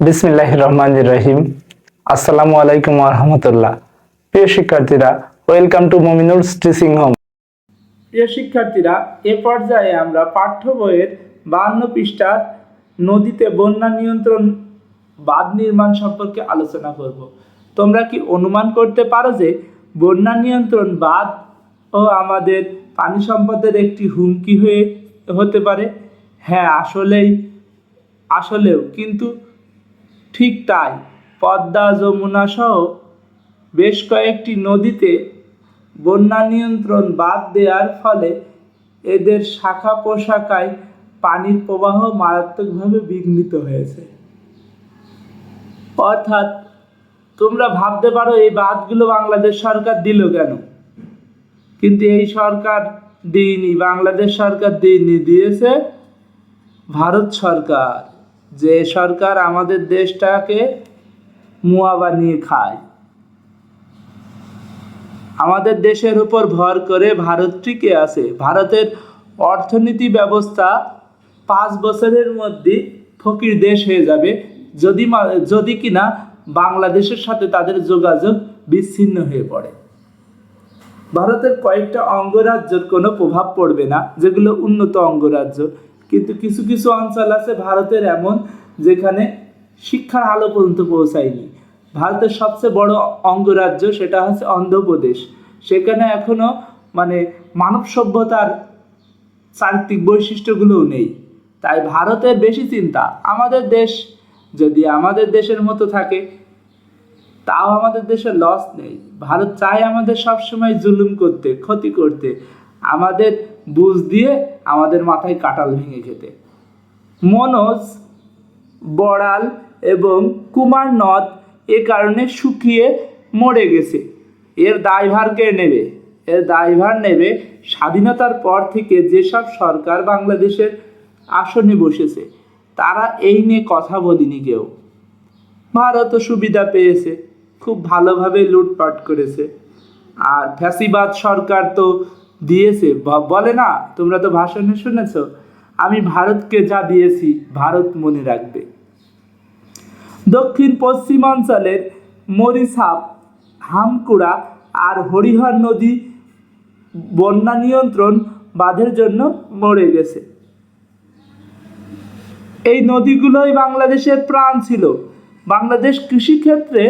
বিসমিল্লাহ রহমান রহিম আসসালামু আলাইকুম রহমতুল্লাহ। প্রিয় শিক্ষার্থীরা, welcome to Mominul teaching home. প্রিয় শিক্ষার্থীরা, এ পর্যায়ে আমরা পাঠ্য বইয়ের বাহান্ন পৃষ্ঠার নদীতে বন্যা নিয়ন্ত্রণ বাঁধ নির্মাণ সম্পর্কে আলোচনা করব। তোমরা কি অনুমান করতে পারো যে বন্যা নিয়ন্ত্রণ বাঁধ ও আমাদের পানি সম্পদের একটি হুমকি হয়ে হতে পারে? হ্যাঁ আসলেই, আসলেও। কিন্তু ঠিক তাই পদ্মা যমুনা সহ বেশ কয়েকটি নদীতে বন্যা নিয়ন্ত্রণ বাদ দেওয়ার ফলে এদের শাখা পোশাকায় পানির প্রবাহ মারাত্মকভাবে বিঘ্নিত হয়েছে। অর্থাৎ তোমরা ভাবতে পারো এই বাঁধগুলো বাংলাদেশ সরকার দিল কেন? কিন্তু এই সরকার দিইনি, বাংলাদেশ সরকার দিইনি, দিয়েছে ভারত সরকার। যে সরকার আমাদের দেশটাকে মুয়া বানিয়ে খায়। আমাদের দেশের উপর ভর করে ভারত টিকে আছে। ভারতের অর্থনীতি ব্যবস্থা পাঁচ বছরের মধ্যে ফকির দেশ হয়ে যাবে। যদি যদি কিনা বাংলাদেশের সাথে তাদের যোগাযোগ বিচ্ছিন্ন হয়ে পড়ে। ভারতের কয়েকটা অঙ্গরাজ্যের কোনো প্রভাব পড়বে না, যেগুলো উন্নত অঙ্গরাজ্য। কিন্তু কিছু কিছু অঞ্চল আছে ভারতের এমন যেখানে শিক্ষার আলো পর্যন্ত পৌঁছায়নি। ভারতের সবচেয়ে বড় অঙ্গরাজ্য সেটা হচ্ছে অন্ধ্রপ্রদেশ। সেখানে এখনও মানে মানব সভ্যতার চারিত্রিক বৈশিষ্ট্যগুলোও নেই। তাই ভারতের বেশি চিন্তা। আমাদের দেশ যদি আমাদের দেশের মতো থাকে, তাও আমাদের দেশে লস নেই। ভারত চায় আমাদের সবসময় জুলুম করতে, ক্ষতি করতে। আমাদের বুঝ দিয়ে আমাদের মাথায় কাটাল ভেঙে খেতে। মনোজ, বড়াল এবং কুমার নদ এ কারণে শুকিয়ে মরে গেছে। এর দায়ভার কে নেবে? এর দায়ভার নেবে স্বাধীনতার পর থেকে যেসব সরকার বাংলাদেশের আসনে বসেছে, তারা এই নিয়ে কথা বলিনি কেউ। ভারতও সুবিধা পেয়েছে, খুব ভালোভাবে লুটপাট করেছে। আর ফ্যাসিবাদ সরকার তো দিয়েছে। বলে না, তোমরা তো ভাষণে শুনেছ। আমি ভারতকে যা দিয়েছি, ভারত মনে রাখবে। দক্ষিণ পশ্চিমাঞ্চলের মরিসাপ হামকুড়া আর হরিহর নদী বন্যা নিয়ন্ত্রণ বাঁধের জন্য মরে গেছে। এই নদীগুলোই বাংলাদেশের প্রাণ ছিল। বাংলাদেশ কৃষিক্ষেত্রে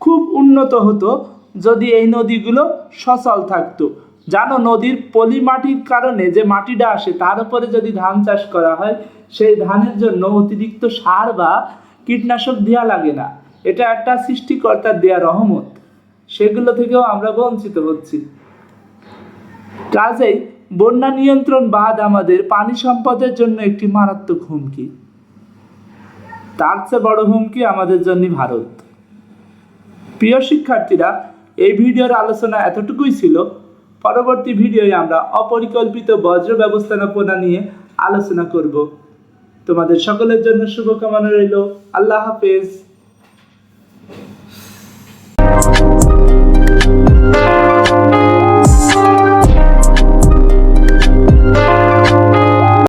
খুব উন্নত হতো যদি এই নদীগুলো সচল থাকতো। জানো নদীর পলি মাটির কারণে যে মাটিটা আসে, তার উপরে যদি ধান চাষ করা হয়, সেই ধানের জন্য অতিরিক্ত সার বা কীটনাশক দেওয়া লাগে না। এটা একটা সৃষ্টিকর্তার দেয়া রহমত। সেগুলো থেকেও আমরা বঞ্চিত হচ্ছি। কাজেই বন্যা নিয়ন্ত্রণ বাদ আমাদের পানি সম্পদের জন্য একটি মারাত্মক হুমকি। তার চেয়ে বড় হুমকি আমাদের জন্য ভারত। প্রিয় শিক্ষার্থীরা, এই ভিডিওর আলোচনা এতটুকুই ছিল। পরবর্তী ভিডিওয়ে আমরা অপরিকল্পিত বজ্র ব্যবস্থাপনা নিয়ে আলোচনা করব। তোমাদের সকলের জন্য শুভকামনা রইল। আল্লাহ হাফেজ।